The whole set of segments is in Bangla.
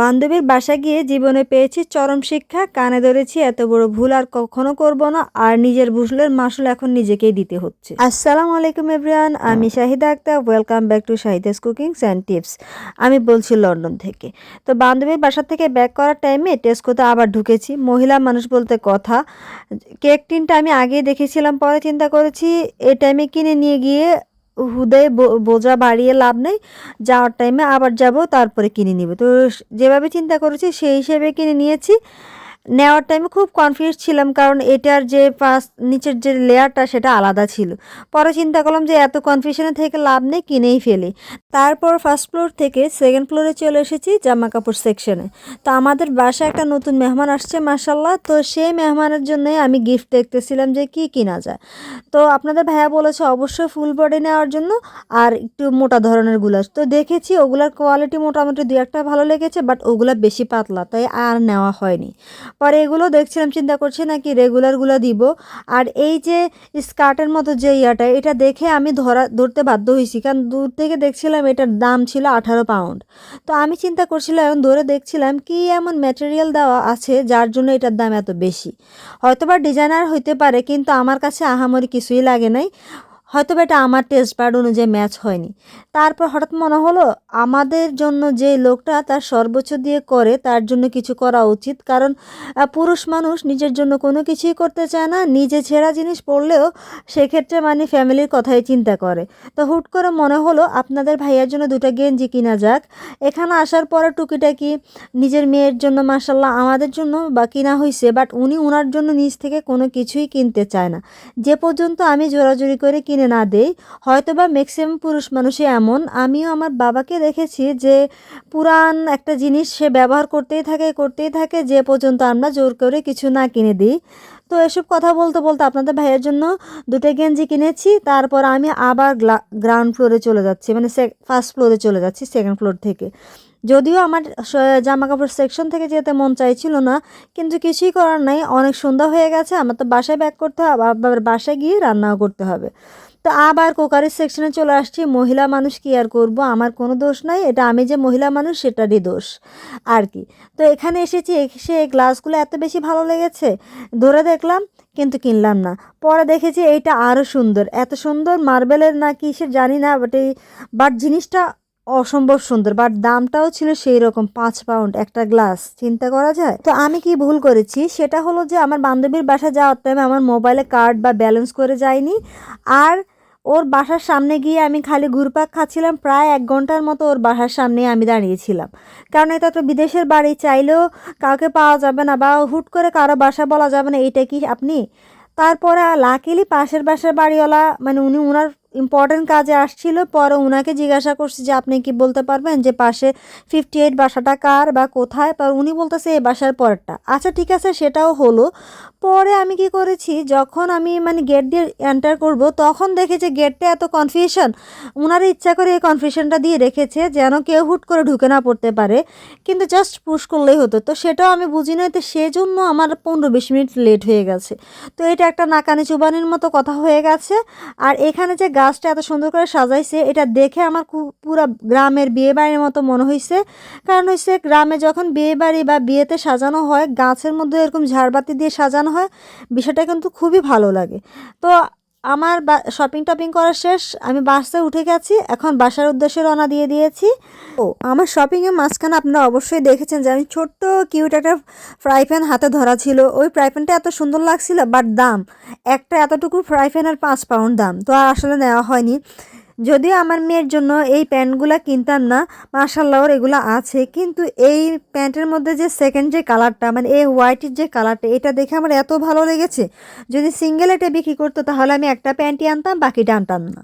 বান্ধবীর বাসা গিয়ে জীবনে পেয়েছি চরম শিক্ষা, কানে ধরেছি এত বড় ভুল আর কখনো করব না, আর নিজের ভুলের মাসুল এখন নিজেকেই দিতে হচ্ছে। আসসালামু আলাইকুম এভরিওয়ান, আমি Shahida Akter, welcome back to Shahida's cooking and tips. আমি বলছি লন্ডন থেকে। তো বান্ধবীর বাসা থেকে ব্যাক করার টাইমে টেস্কোতে আবার ঢুকেছি, মহিলা মানুষ বলতে কথা। কেক টিনটা আমি আগেই দেখেছিলাম, পরে চিন্তা করেছি এই টাইমে কিনে নিয়ে গিয়ে হুদয় বো- বোঝা বাড়িয়ে লাভ নেই। যাওয়ার টাইমে আবার যাব, তারপরে কিনে নিব। তো যেভাবে চিন্তা করেছি, সেই হিসেবে কিনে নিয়েছি। নেওয়ার টাইমে খুব কনফিউজ ছিলাম কারণ এটার যে ফার্স্ট নিচের যে লেয়ারটা সেটা আলাদা ছিল। পরে চিন্তা করলাম যে এত কনফিউশনে থেকে লাভ নেই, কিনেই ফেলি। তারপর ফার্স্ট ফ্লোর থেকে সেকেন্ড ফ্লোরে চলে এসেছি জামা কাপড় সেকশনে তো আমাদের বাসায় একটা নতুন মেহমান আসছে মাসাল্লাহ তো সেই মেহমানের জন্যই আমি গিফট দেখতেছিলাম যে কি কিনা যায়। তো আপনাদের ভাইয়া বলেছে অবশ্যই ফুল বডি নেওয়ার জন্য আর একটু মোটা ধরনের গুলাস তো দেখেছি ওগুলার কোয়ালিটি মোটামুটি দু একটা ভালো লেগেছে বাট ওগুলা বেশি পাতলা, তাই আর নেওয়া হয়নি। পরে এগুলো দেখছিলাম, চিন্তা করছি নাকি রেগুলারগুলো দিব। আর এই যে স্কার্টের মতো যে ইয়াটা, এটা দেখে আমি ধরা, ধরতে বাধ্য হয়েছি। কারণ দূর থেকে দেখছিলাম এটার দাম ছিল আঠারো পাউন্ড তো আমি চিন্তা করছিলাম ধরে দেখছিলাম কি এমন ম্যাটেরিয়াল দেওয়া আছে যার জন্য এটার দাম এত বেশি। হয়তোবা ডিজাইনার হইতে পারে, কিন্তু আমার কাছে আহামরি কিছুই লাগে নাই। হয়তো এটা আমার টেস্ট বার্ড অনুযায়ী ম্যাচ হয়নি। তারপর হঠাৎ মনে হলো আমাদের জন্য যে লোকটা তার সর্বোচ্চ দিয়ে করে, তার জন্য কিছু করা উচিত। কারণ পুরুষ মানুষ নিজের জন্য কোনো কিছুই করতে চায় না, নিজে ছেঁড়া জিনিস পড়লেও সেক্ষেত্রে মানে ফ্যামিলির কথাই চিন্তা করে। তো হুট করে মনে হলো আপনাদের ভাইয়ার জন্য দুটো গেঞ্জি কিনা যাক। এখানে আসার পরে টুকিটাকি নিজের মেয়ের জন্য মাসাল্লাহ আমাদের জন্য বা কিনা হয়েছে বাট উনি ওনার জন্য নিজ থেকে কোনো কিছুই কিনতে চায় না। যে পর্যন্ত আমি জোরাজুরি করে কিনে না দেই হয়তো বা ম্যাক্সিমাম পুরুষ মানুষই এমন। আমিও আমার বাবাকে দেখেছি যে পুরান একটা জিনিস সে ব্যবহার করতেই থাকে করতেই থাকে, যে পর্যন্ত আমরা জোর করে কিছু না কিনে দিই। তো এসব কথা বলতে বলতে আপনাদের ভাইয়ের জন্য দুটো গেঞ্জি কিনেছি, তারপর আমি আবার গ্রাউন্ড ফ্লোরে চলে যাচ্ছি মানে ফার্স্ট ফ্লোরে চলে যাচ্ছি সেকেন্ড ফ্লোর থেকে। যদিও আমার জামা কাপড় সেকশন থেকে যেতে মন চাইছিল না, কিন্তু কিছুই করার নাই, অনেক সন্ধ্যা হয়ে গেছে, আমার তো বাসায় ব্যাক করতে হবে, আবার বাসায় গিয়ে রান্নাও করতে হবে। তো আবার কুকারের সেকশনে চলে আসছি, মহিলা মানুষ কি আর করব? আমার কোনো দোষ নাই, এটা আমি যে মহিলা মানুষ সেটারই দোষ। আর কি? তো এখানে এসেছি, এসে গ্লাসগুলো এত বেশি ভালো লেগেছে, ধরে দেখলাম, কিন্তু কিনলাম না। পরে দেখেছি এইটা আরও সুন্দর। এত সুন্দর, মার্বেলের না কিসের জানি না বাট এই বাট জিনিসটা অসম্ভব সুন্দর। বাট দামটাও ছিল সেই রকম পাঁচ পাউন্ড একটা গ্লাস। চিন্তা করা যায়? তো আমি কি ভুল করেছি? সেটা হলো যে আমার বান্ধবীর বাসা যাওয়ার টাইমে আমার মোবাইলে কার্ড বা ব্যালেন্স করে যায়নি। আর ওর বাসার সামনে গিয়ে আমি খালি ঘুরপাক খাচ্ছিলাম, প্রায় এক ঘণ্টার মতো ওর বাসার সামনে আমি দাঁড়িয়েছিলাম। কারণ এটা তো বিদেশের বাড়ি, চাইলেও কাউকে পাওয়া যাবে না বা হুট করে কারও বাসা বলা যাবে না এটা কি আপনি? তারপরে লাকিলি পাশের বাসার বাড়িওয়ালা মানে উনি ওনার ইম্পর্টেন্ট কাজে আসছিল, পরে ওনাকে জিজ্ঞাসা করছি যে আপনি কি বলতে পারবেন যে পাশে ফিফটি এইট বাসাটা কার বা কোথায়? পর উনি বলতেছে এই বাসার পরেরটা। আচ্ছা ঠিক আছে, সেটাও হলো। পরে আমি কি করেছি, যখন আমি মানে গেট দিয়ে এন্টার করব, তখন দেখি যে গেটটা এত কনফিউশন ওনারা ইচ্ছা করে এই কনফিউশনটা দিয়ে রেখেছে, যেন কেউ হুট করে ঢুকে না পড়তে পারে। কিন্তু জাস্ট পুশ করলেই হতো। তো সেটাও আমি বুঝি না তো সেজন্য আমার পনেরো বিশ মিনিট লেট হয়ে গেছে। তো এটা একটা নাকানি চুবানির মতো কথা হয়ে গেছে। আর এখানে যে গাছটা এত সুন্দর করে সাজাইছে, এটা দেখে আমার পুরো গ্রামের বিয়ে বাড়ির মতো মনে হয়েছে কারণ হচ্ছে গ্রামে যখন বিয়ে বাড়ি বা বিয়েতে সাজানো হয়, গাছের মধ্যে এরকম ঝাড়বাতি দিয়ে সাজানো হয়, বিষয়টা কিন্তু খুবই ভালো লাগে। তো আমার শপিং টপিং করা শেষ, আমি বাসে উঠে গেছি, এখন বাসার উদ্দেশ্যে রওনা দিয়ে দিয়েছি। ও, আমার শপিংয়ের মাঝখানে আপনারা অবশ্যই দেখেছেন যে আমি ছোট্ট কিউট একটা ফ্রাই প্যান হাতে ধরা ছিল। ওই ফ্রাই প্যানটা এত সুন্দর লাগছিল বাট দাম, একটা এতটুকু ফ্রাই প্যানের পাঁচ পাউন্ড দাম, তো আর আসলে নেওয়া হয়নি। যদিও আমার মেয়ের জন্য এই প্যান্টগুলো কিনতাম না মার্শাল্লাহ ওর এগুলো আছে, কিন্তু এই প্যান্টের মধ্যে যে সেকেন্ড যে কালারটা মানে এই হোয়াইটের যে কালারটা এটা দেখে আমার এত ভালো লেগেছে। যদি সিঙ্গেল এটা বিক্রি করতো, তাহলে আমি একটা প্যান্টই আনতাম, বাকিটা আনতাম না।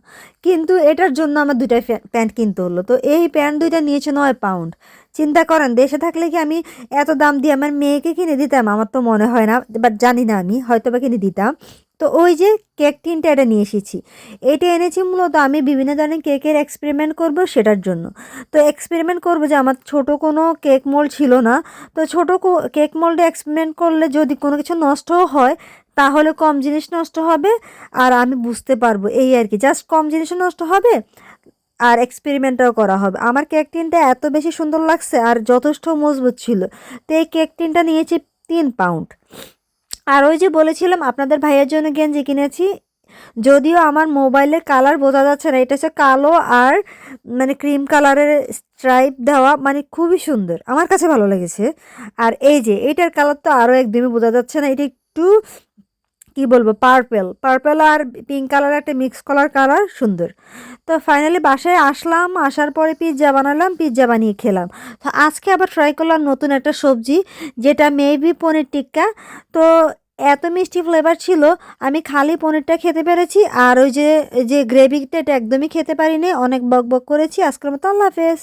কিন্তু এটার জন্য আমার দুইটা প্যান্ট কিনতে হলো। তো এই প্যান্ট দুইটা নিয়েছে নয় পাউন্ড চিন্তা করেন, দেশে থাকলে কি আমি এত দাম দিয়ে আমার মেয়েকে কিনে দিতাম? আমার তো মনে হয় না বাট জানি না আমি হয়তো বা কিনে দিতাম। তো ওই যে কেক টিনটা এটা নিয়ে এসেছি। এটা এনেছি মূলত আমি বিভিন্ন ধরনের কেকের এক্সপেরিমেন্ট করব সেটার জন্য। তো এক্সপেরিমেন্ট করব যে আমার ছোট কোনো কেক মোল্ড ছিল না। তো ছোট কেক মোল্ডে এক্সপেরিমেন্ট করলে যদি কোনো কিছু নষ্টও হয়, তাহলে কম জিনিস নষ্ট হবে আর আমি বুঝতে পারব, এই আর কি। জাস্ট কম জিনিসও নষ্ট হবে আর এক্সপেরিমেন্টটাও করা হবে। আমার কেক টিনটা এত বেশি সুন্দর লাগছে আর যথেষ্ট মজবুত ছিল। তো এই কেক টিনটা নিয়েছি তিন পাউন্ড আর ওই যে বলেছিলাম আপনাদের ভাইয়ের জন্য গেঞ্জি কিনেছি, যদিও আমার মোবাইলের কালার বোঝা যাচ্ছে না, এটা হচ্ছে কালো আর মানে ক্রিম কালারের স্ট্রাইপ দেওয়া মানে খুবই সুন্দর, আমার কাছে ভালো লেগেছে। আর এই যে এইটার কালার তো আরও একদমই বোঝা যাচ্ছে না, এটা একটু কি বলব পার্পেল পার্পেল আর পিঙ্ক কালার একটা মিক্স কালার কালার সুন্দর। তো ফাইনালি বাসায় আসলাম, আসার পরে পিৎজা বানালাম পিৎজা বানিয়ে খেলাম। তো আজকে আবার ট্রাই করলাম নতুন একটা সবজি, যেটা মেবি পনির টিক্কা। তো এত মিষ্টি ফ্লেভার ছিল, আমি খালি পনিরটা খেতে পেরেছি, আর ওই যে যে গ্রেভিটা একদমই খেতে পারিনি। অনেক বক বক করেছি। আজকের মতো আল্লাহ হাফেজ।